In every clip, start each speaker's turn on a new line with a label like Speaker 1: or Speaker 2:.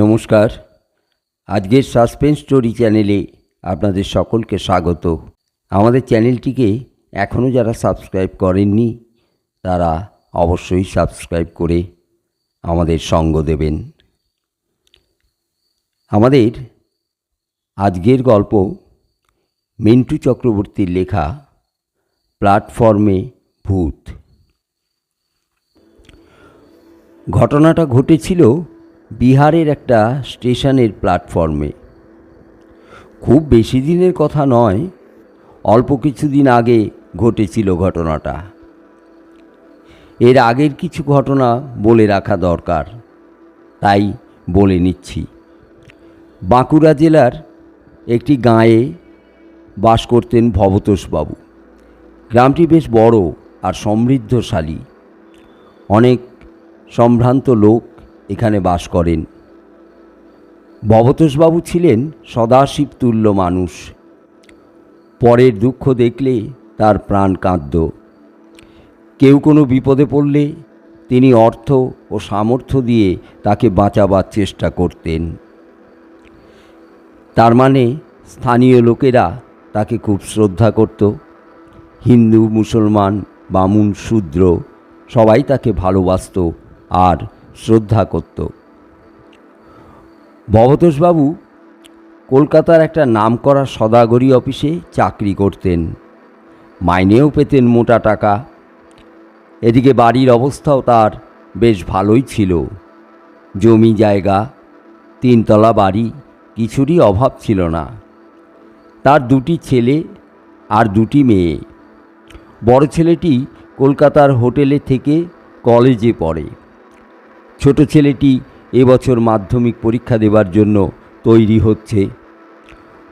Speaker 1: নমস্কার। আজকের suspense story চ্যানেলে আপনাদের সকলকে স্বাগত। আমাদের চ্যানেলটিকে এখনও যারা সাবস্ক্রাইব করেননি, তারা অবশ্যই সাবস্ক্রাইব করে আমাদের সঙ্গ দেবেন। আমাদের আজকের গল্প মিন্টু চক্রবর্তীর লেখা প্ল্যাটফর্মে ভূত। ঘটনাটা ঘটেছিল বিহারের একটা স্টেশনের প্ল্যাটফর্মে। খুব বেশি দিনের কথা নয়, অল্প কিছুদিন আগে ঘটেছিল ঘটনাটা। এর আগের কিছু ঘটনা বলে রাখা দরকার, তাই বলে নিচ্ছি। বাঁকুড়া জেলার একটি গাঁয়ে বাস করতেন ভবতোষবাবু। গ্রামটি বেশ বড় আর সমৃদ্ধশালী। অনেক সম্ভ্রান্ত লোক এখানে বাস করেন। ভবতোষবাবু ছিলেন সদাশিব তুল্য মানুষ। পরের দুঃখ দেখলে তার প্রাণ কাঁদত কেউ কোনো বিপদে পড়লে তিনি অর্থ ও সামর্থ্য দিয়ে তাকে বাঁচাবার চেষ্টা করতেন। তার মানে স্থানীয় লোকেরা তাকে খুব শ্রদ্ধা করত। হিন্দু, মুসলমান বামুন শূদ্র সবাই তাকে ভালোবাসত আর শ্রদ্ধা করত। ভবতোষবাবু কলকাতার একটা নামকরা সদাগরি অফিসে চাকরি করতেন। মাইনেও পেতেন মোটা টাকা। এদিকে বাড়ির অবস্থাও তার বেশ ভালোই ছিল। জমি জায়গা, তিনতলা বাড়ি কিছুরই অভাব ছিল না। তার দুটি ছেলে আর দুটি মেয়ে। বড় ছেলেটি কলকাতার হোটেলে থেকে কলেজে পড়ে। ছোট ছেলেটি এবছর মাধ্যমিক পরীক্ষা দেবার জন্য তৈরি হচ্ছে।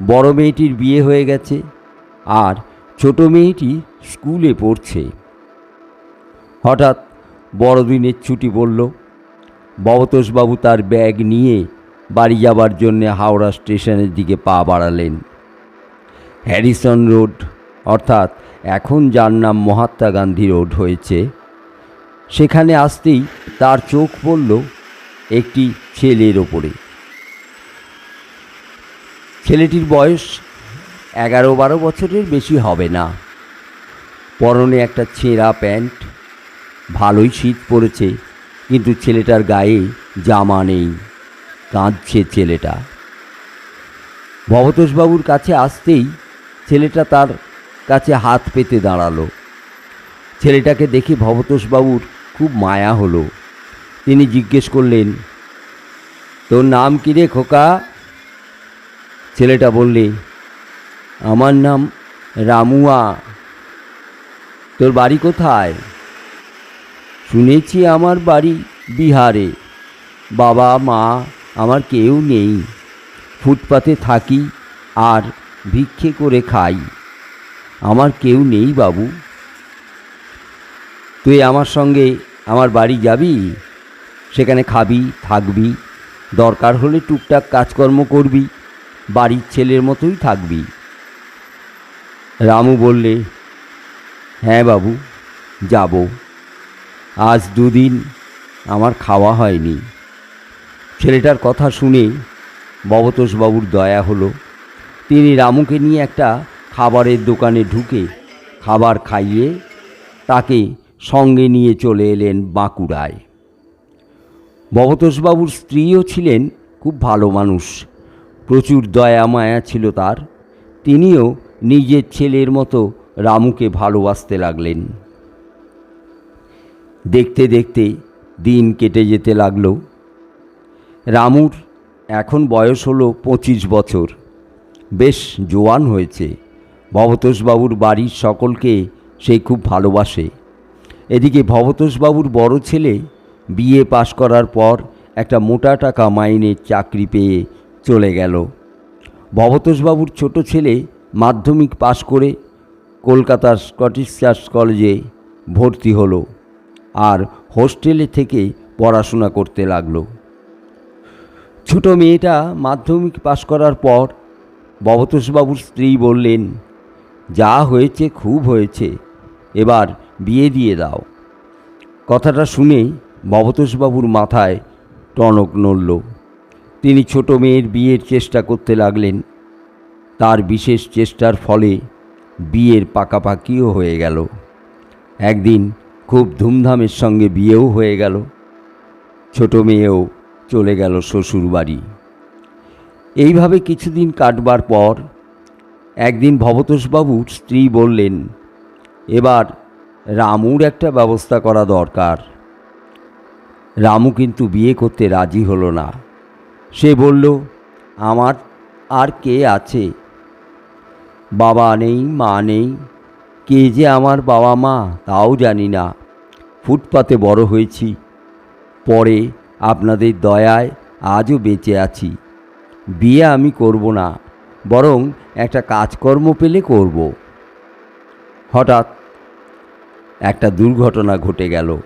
Speaker 1: বড় মেয়েটির বিয়ে হয়ে গেছে আর ছোট মেয়েটি স্কুলে পড়ছে। হঠাৎ বড়দিনের ছুটি পড়ল। ববতোষবাবু তার ব্যাগ নিয়ে বাড়ি যাবার জন্যে হাওড়া স্টেশনের দিকে পা বাড়ালেন। হ্যারিসন রোড, অর্থাৎ এখন যার নাম মহাত্মা গান্ধী রোড হয়েছে। সেখানে আসতেই তার চোখ পড়ল একটি ছেলের ওপরে। ছেলেটির বয়স এগারো বারো বছরের বেশি হবে না। পরনে একটা ছেঁড়া প্যান্ট, ভালোই শীত পড়েছে, কিন্তু ছেলেটার গায়ে জামা নেই, কাঁদছে ছেলেটা। ভবতোষবাবুর কাছে আসতেই ছেলেটা তার কাছে হাত পেতে দাঁড়াল। ছেলেটাকে দেখে ভবতোষবাবুর খুব মায়া হলো। তিনি জিজ্ঞেস করলেন, তোর নাম কী রে খোকা? ছেলেটা বললে, আমার নাম রামুয়া। তোর বাড়ি কোথায়? শুনেছি আমার বাড়ি বিহারে। বাবা, মা, আমার কেউ নেই। ফুটপাতে থাকি আর ভিক্ষে করে খাই। আমার কেউ নেই বাবু। তুই আমার সঙ্গে আমার বাড়ি যাবি? সেখানে খাবি, থাকবি, দরকার হলে টুকটাক কাজকর্ম করবি, বাড়ির ছেলের মতোই থাকবি। রামু বললে হ্যাঁ বাবু, যাব। আজ দুদিন আমার খাওয়া হয়নি। ছেলেটার কথা শুনে ববতোষবাবুর দয়া হলো। তিনি রামুকে নিয়ে একটা খাবারের দোকানে ঢুকে খাবার খাইয়ে তাকে সঙ্গে নিয়ে চলে এলেন বাঁকুড়ায়। ভবতোষবাবুর স্ত্রীও ছিলেন খুব ভালো মানুষ। প্রচুর দয়া মায়া ছিল তার। তিনিও নিজের ছেলের মতো রামুকে ভালোবাসতে লাগলেন। দেখতে দেখতে দিন কেটে যেতে লাগল। রামুর এখন বয়স হলো পঁচিশ বছর। বেশ জোয়ান হয়েছে। ভবতোষবাবুর বাড়ির সকলকে সে খুব ভালোবাসে। এদিকে ভবতোষবাবুর বড় ছেলে বিএ পাশ করার পর একটা মোটা টাকা মাইনের চাকরি পেয়ে চলে গেল। ভবতোষবাবুর ছোট ছেলে মাধ্যমিক পাশ করে কলকাতার স্কটিশ চার্চ কলেজে ভর্তি হলো আর হোস্টেলে থেকে পড়াশোনা করতে লাগল। ছোট মেয়েটা মাধ্যমিক পাশ করার পর ভবতোষবাবুর স্ত্রী বললেন, যা হয়েছে খুব হয়েছে। এবার বিয়ে দিয়ে দাও। কথাটা শুনে ভবতোষবাবুর মাথায় টনক নড়ল। তিনি ছোট মেয়ের বিয়ের চেষ্টা করতে লাগলেন। তার বিশেষ চেষ্টার ফলে বিয়ের পাকাপাকিও হয়ে গেল। একদিন খুব ধুমধামের সঙ্গে বিয়েও হয়ে গেল। ছোট মেয়েও চলে গেল শ্বশুর বাড়ি এইভাবে কিছুদিন কাটবার পর একদিন ভবতোষবাবুর স্ত্রী বললেন, এবার রামুর একটা ব্যবস্থা করা দরকার। রামু কিন্তু বিয়ে করতে রাজি হলো না। সে বলল, আমার আর কে আছে? বাবা নেই, মা নেই। কে যে আমার বাবা মা তাও জানি না। ফুটপাতে বড় হয়েছি। পরে আপনাদের দয়ায় আজও বেঁচে আছি। বিয়ে আমি করব না, বরং একটা কাজকর্ম পেলে করব। হঠাৎ একটা দুর্ঘটনা ঘটে গেল।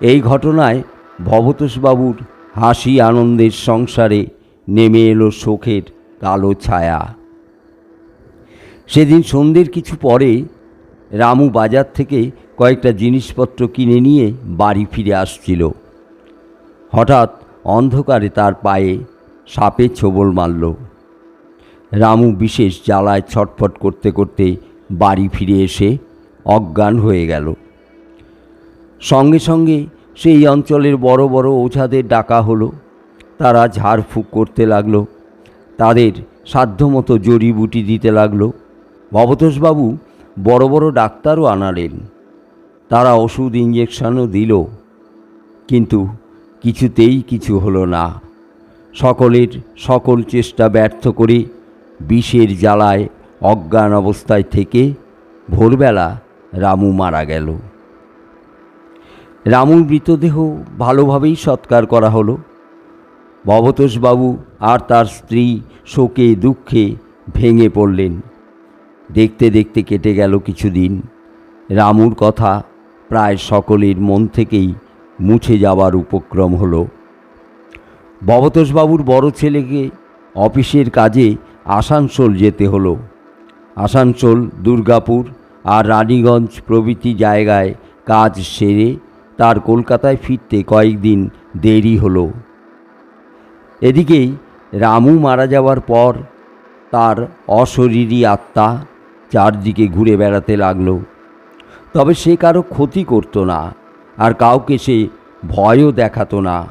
Speaker 1: এই ঘটনায় ভবতোষবাবুর হাসি আনন্দের সংসারে নেমে এলো শোকের কালো ছায়া। সেদিন সন্ধ্যের কিছু পরে রামু বাজার থেকে কয়েকটা জিনিসপত্র কিনে নিয়ে বাড়ি ফিরে আসছিল। হঠাৎ অন্ধকারে তার পায়ে সাপে ছোবল মারল। রামু বিশেষ জ্বালায় ছটফট করতে করতে বাড়ি ফিরে এসে অজ্ঞান হয়ে গেল। সঙ্গে সঙ্গে সেই অঞ্চলের বড় বড় ওঝাদের ডাকা হলো। তারা ঝাড়ফুঁক করতে লাগল। তাদের সাধ্যমতো জড়িবুটি দিতে লাগল। ভবতোষবাবু বড় বড় ডাক্তারও আনালেন। তারা ওষুধ ইঞ্জেকশনও দিল। কিন্তু কিছুতেই কিছু হলো না। সকলের সকল চেষ্টা ব্যর্থ করে বিষের জ্বালায় অজ্ঞান অবস্থায় থেকে ভোরবেলা রামু মারা গেল। রামুর মৃতদেহ ভালোভাবেই সৎকার করা হলো। ভবতোষবাবু আর তার স্ত্রী শোকে দুঃখে ভেঙে পড়লেন। দেখতে দেখতে কেটে গেল কিছুদিন। রামুর কথা প্রায় সকলের মন থেকেই মুছে যাওয়ার উপক্রম হলো। ভবতোষবাবুর বড় ছেলেকে অফিসের কাজে আসানসোল যেতে হলো। আসানসোল, দুর্গাপুর আর রানীগঞ্জ প্রভৃতি জায়গায় কাজ সেরে তার কলকাতায় ফিরতে কয়েকদিন দেরি হলো। এদিকেই রামু মারা যাওয়ার পর তার অশরীরী আত্মা চারদিকে ঘুরে বেড়াতে লাগল। তবে সে কারও ক্ষতি করতো না আর কাউকে সে ভয়ও দেখাতো না।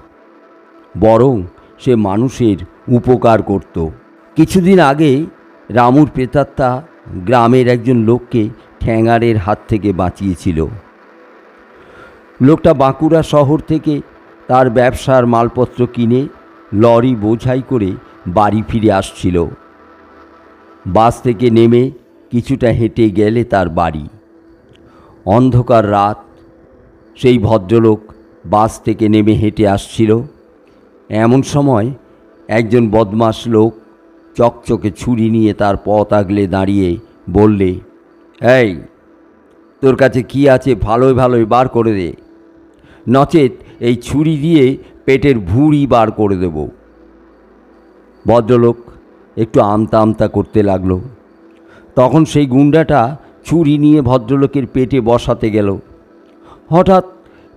Speaker 1: বরং সে মানুষের উপকার করত। কিছুদিন আগে রামুর প্রেতাত্মা গ্রামের একজন লোককে ঠ্যাঙারের হাত থেকে বাঁচিয়েছিল। লোকটা বাঁকুড়া শহর থেকে তার ব্যবসার মালপত্র কিনে লরি বোঝাই করে বাড়ি ফিরে আসছিল। বাস থেকে নেমে কিছুটা হেঁটে গেলে তার বাড়ি। অন্ধকার রাত, সেই ভদ্রলোক বাস থেকে নেমে হেঁটে আসছিল। এমন সময় একজন বদমাস লোক চকচকে ছুরি নিয়ে তার পথ আগলে দাঁড়িয়ে বললে এই, তোর কাছে কি আছে ভালোই ভালোই বার করে দে। নচেত এই ছুরি দিয়ে পেটের ভুঁড়ি বার করে দেব। ভদ্রলোক একটু আমতা আমতা করতে লাগল। তখন সেই গুন্ডাটা ছুরি নিয়ে ভদ্রলোকের পেটে বসাতে গেল। হঠাৎ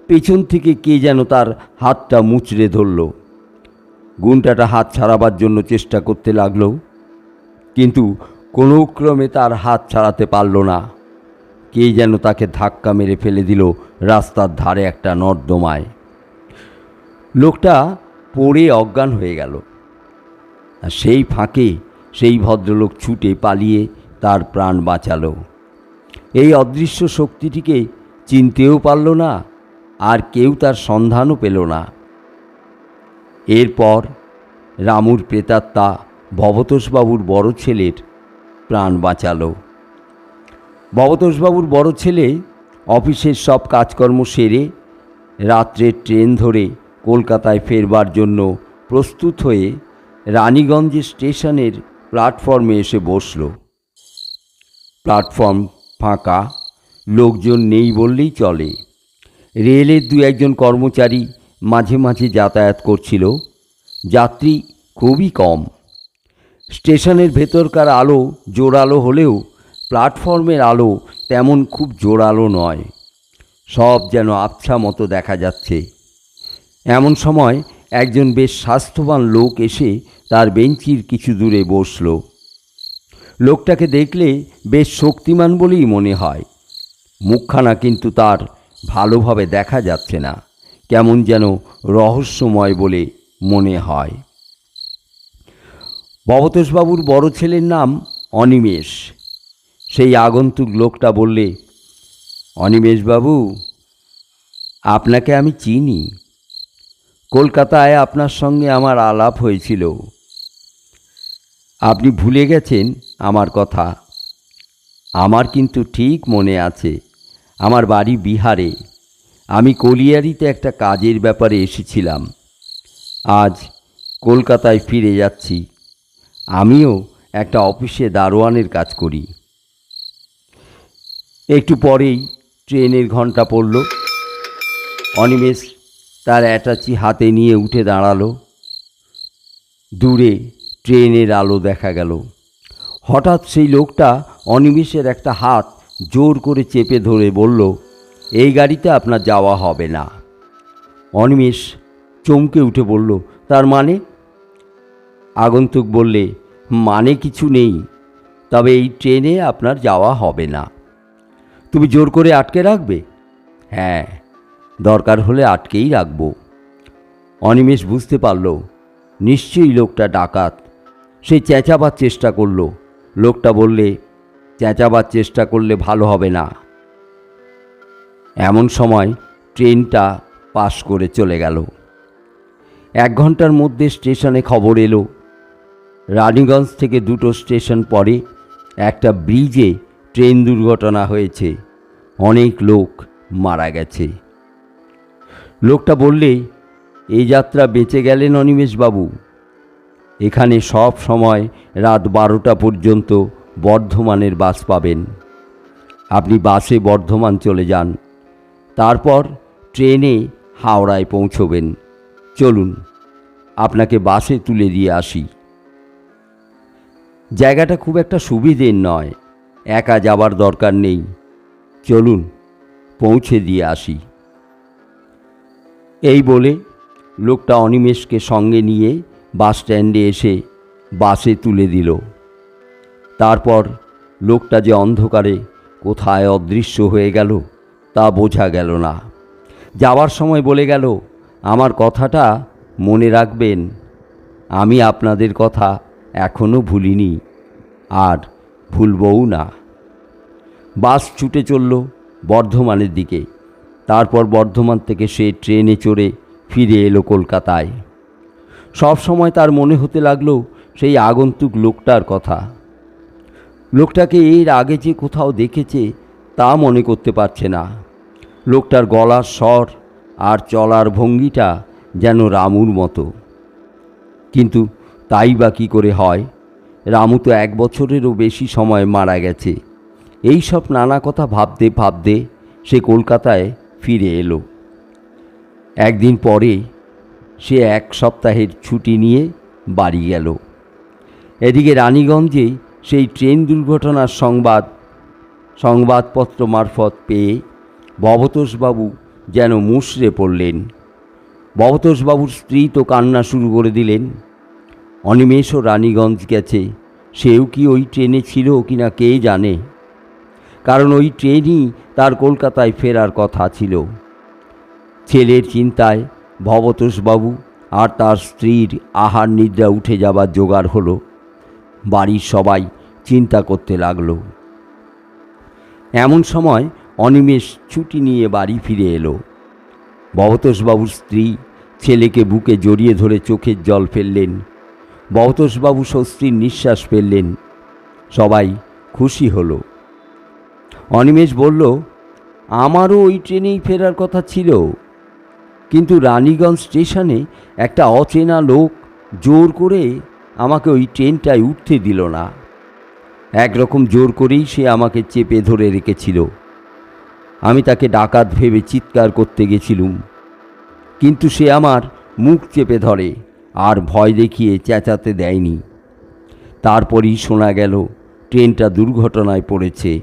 Speaker 1: পেছন থেকে কে যেন তার হাতটা মুচড়ে ধরল। গুন্ডাটা হাত ছাড়াবার জন্য চেষ্টা করতে লাগল। কিন্তু কোনো ক্রমে তার হাত ছাড়াতে পারল না। কে যেন তাকে ধাক্কা মেরে ফেলে দিল রাস্তার ধারে একটা নর্দমায়। লোকটা পড়ে অজ্ঞান হয়ে গেল। আর সেই ফাঁকে সেই ভদ্রলোক ছুটে পালিয়ে তার প্রাণ বাঁচালো। এই অদৃশ্য শক্তিটিকে চিনতেও পারল না, আর কেউ তার সন্ধানও পেল না। এরপর রামুর প্রেতাত্মা ভবতোষবাবুর বড় ছেলের প্রাণ বাঁচালো। ভবতোষবাবুর বড় ছেলে অফিসের সব কাজকর্ম সেরে রাত্রের ট্রেন ধরে কলকাতায় ফেরবার জন্য প্রস্তুত হয়ে রানীগঞ্জ স্টেশনের প্ল্যাটফর্মে এসে বসল। প্ল্যাটফর্ম ফাঁকা, লোকজন নেই বললেই চলে। রেলের দু একজন কর্মচারী মাঝে মাঝে যাতায়াত করছিল। যাত্রী খুবই কম। স্টেশনের ভেতরকার আলো জোরালো হলেও প্ল্যাটফর্মের আলো তেমন খুব জোরালো নয়। সব যেন আবছা মতো দেখা যাচ্ছে। এমন সময় একজন বেশ স্বাস্থ্যবান লোক এসে তার বেঞ্চির কিছু দূরে বসল। লোকটাকে দেখলে বেশ শক্তিমান বলেই মনে হয়। মুখখানা কিন্তু তার ভালোভাবে দেখা যাচ্ছে না, কেমন যেন রহস্যময় বলে মনে হয়। ভবতোষবাবুর বড় ছেলের নাম অনিমেষ। সেই আগন্তুক লোকটা বললে, অনিমেষবাবু, আপনাকে আমি চিনি। কলকাতায় আপনার সঙ্গে আমার আলাপ হয়েছিল। আপনি ভুলে গেছেন আমার কথা। আমার কিন্তু ঠিক মনে আছে, আমার বাড়ি বিহারে। আমি কলিয়ারিতে একটা কাজের ব্যাপারে এসেছিলাম। আজ কলকাতায় ফিরে যাচ্ছি। আমিও একটা অফিসে দারোয়ানের কাজ করি। একটু পরেই ট্রেনের ঘণ্টা পড়ল। অনিমেষ তার অ্যাটাচি হাতে নিয়ে উঠে দাঁড়াল। দূরে ট্রেনের আলো দেখা গেল। হঠাৎ সেই লোকটা অনিমেষের একটা হাত জোর করে চেপে ধরে বলল, এই গাড়িতে আপনার যাওয়া হবে না। অনিমেষ চমকে উঠে বলল, তার মানে আগন্তুক বললে মানে কিছু নেই। তবে এই ট্রেনে আপনার যাওয়া হবে না। তুমি জোর করে আটকে রাখবে? হ্যাঁ দরকার হলে আটকেই রাখব। অনিমেষ বুঝতে পারল, নিশ্চয়ই লোকটা ডাকাত। সে চেঁচাবার চেষ্টা করল। লোকটা বললে, চেঁচাবার চেষ্টা করলে ভালো হবে না। এমন সময় ট্রেনটা পাশ করে চলে গেল। এক ঘণ্টার মধ্যে স্টেশনে খবর এলো। রানীগঞ্জ থেকে দুটো স্টেশন পরে একটা ব্রিজে ট্রেন দুর্ঘটনা হয়েছে। অনেক লোক মারা গেছে। লোকটা বললে এই যাত্রা বেঁচে গেলেন অনিমেষবাবু এখানে সব সময় রাত বারোটা পর্যন্ত বর্ধমানের বাস পাবেন। আপনি বাসে বর্ধমান চলে যান। তারপর ট্রেনে হাওড়ায় পৌঁছবেন। চলুন, আপনাকে বাসে তুলে দিয়ে আসি। জায়গাটা খুব একটা সুবিধের নয়। একা যাবার দরকার নেই। চলুন, পৌঁছে দিয়ে আসি। এই বলে লোকটা অনিমেষকে সঙ্গে নিয়ে বাস স্ট্যান্ডে এসে বাসে তুলে দিল। তারপর লোকটা যে অন্ধকারে কোথায় অদৃশ্য হয়ে গেল তা বোঝা গেল না। যাওয়ার সময় বলে গেল, আমার কথাটা মনে রাখবেন। আমি আপনাদের কথা এখনও ভুলিনি, আর ভুলবও না। বাস ছুটে চলল বর্ধমানের দিকে। তারপর বর্ধমান থেকে সে ট্রেনে চড়ে ফিরে এলো কলকাতায়। সব সময় তার মনে হতে লাগল সেই আগন্তুক লোকটার কথা। লোকটাকে এর আগে যে কোথাও দেখেছে তা মনে করতে পারছে না। লোকটার গলার স্বর আর চলার ভঙ্গিটা যেন রামুর মতো। কিন্তু তাই বা কী করে হয়? রামু তো এক বছরেরও বেশি সময় মারা গেছে। এই সব নানা কথা ভাবতে ভাবতে সে কলকাতায় ফিরে এলো। একদিন পরে সে এক সপ্তাহের ছুটি নিয়ে বাড়ি গেল। এদিকে রানীগঞ্জে সেই ট্রেন দুর্ঘটনার সংবাদ, সংবাদপত্র মারফত পেয়ে ভবতোষবাবু যেন মুষড়ে পড়লেন। ভবতোষবাবুর স্ত্রী তো কান্না শুরু করে দিলেন। অনিমেষও রানীগঞ্জ গেছে। সেও কি ওই ট্রেনে ছিল কি না কে জানে? কারণ ওই ট্রেনই তার কলকাতায় ফেরার কথা ছিল। ছেলের চিন্তায় ভবতোষবাবু আর তার স্ত্রীর আহার নিদ্রা উঠে যাবার জোগাড় হলো। বাড়ির সবাই চিন্তা করতে লাগল। এমন সময় অনিমেষ ছুটি নিয়ে বাড়ি ফিরে এলো। ভবতোষবাবুর স্ত্রী ছেলেকে বুকে জড়িয়ে ধরে চোখের জল ফেললেন। ভবতোষবাবু স্বস্তির নিঃশ্বাস ফেললেন। সবাই খুশি হলো। অনিমেষ বলল, আমারও ওই ট্রেনেই ফেরার কথা ছিল। কিন্তু রানীগঞ্জ স্টেশনে একটা অচেনা লোক জোর করে আমাকে ওই ট্রেনটায় উঠতে দিল না। একরকম জোর করেই সে আমাকে চেপে ধরে রেখেছিল। আমি তাকে ডাকাত ভেবে চিৎকার করতে গেছিলুম। কিন্তু সে আমার মুখ চেপে ধরে। আর ভয় দেখিয়ে চেঁচাতে দেয়নি। তারপরই শোনা গেল, ট্রেনটা দুর্ঘটনায় পড়েছে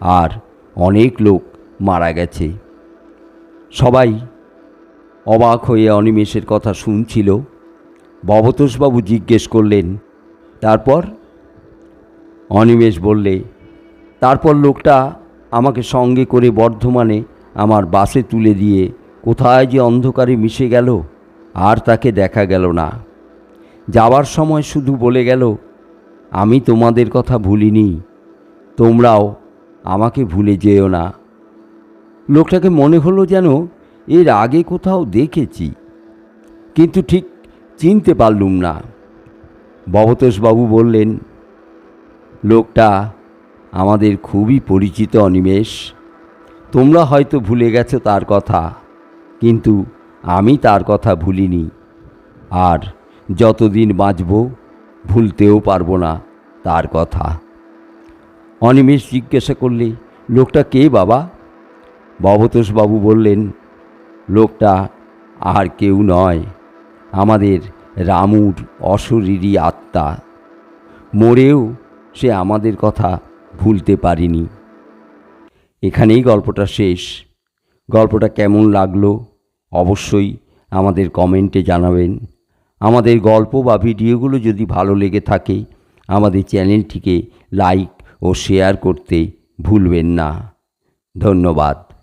Speaker 1: আর অনেক লোক মারা গেছে। সবাই অবাক হয়ে অনিমেষের কথা শুনছিল। ভবতোষবাবু জিজ্ঞেস করলেন, তারপর? অনিমেষ বললে, তারপর লোকটা আমাকে সঙ্গে করে বর্ধমানে আমার বাসে তুলে দিয়ে কোথায় যে অন্ধকারে মিশে গেল? আর তাকে দেখা গেল না। যাওয়ার সময় শুধু বলে গেল, আমি তোমাদের কথা ভুলিনি, তোমরাও আমাকে ভুলে যেও না। লোকটাকে মনে হলো যেন এর আগে কোথাও দেখেছি, কিন্তু ঠিক চিনতে পারলুম না। ভবতোষবাবু বললেন, লোকটা আমাদের খুবই পরিচিত অনিমেষ, তোমরা হয়তো ভুলে গেছো তার কথা, কিন্তু আমি তার কথা ভুলিনি। আর যতদিন বাঁচব, ভুলতেও পারব না তার কথা। অনিমেষ জিজ্ঞাসা করলে, লোকটা কে বাবা? ভবতোষবাবু বললেন, লোকটা আর কেউ নয়। আমাদের রামুর অশরীরী আত্মা। মরেও সে আমাদের কথা ভুলতে পারিনি। এখানেই গল্পটা শেষ। গল্পটা কেমন লাগল অবশ্যই আমাদের কমেন্টে জানাবেন। আমাদের গল্প বা ভিডিওগুলো যদি ভালো লেগে থাকে, আমাদের চ্যানেলটিকে লাইক ও শেয়ার করতে ভুলবেন না। ধন্যবাদ।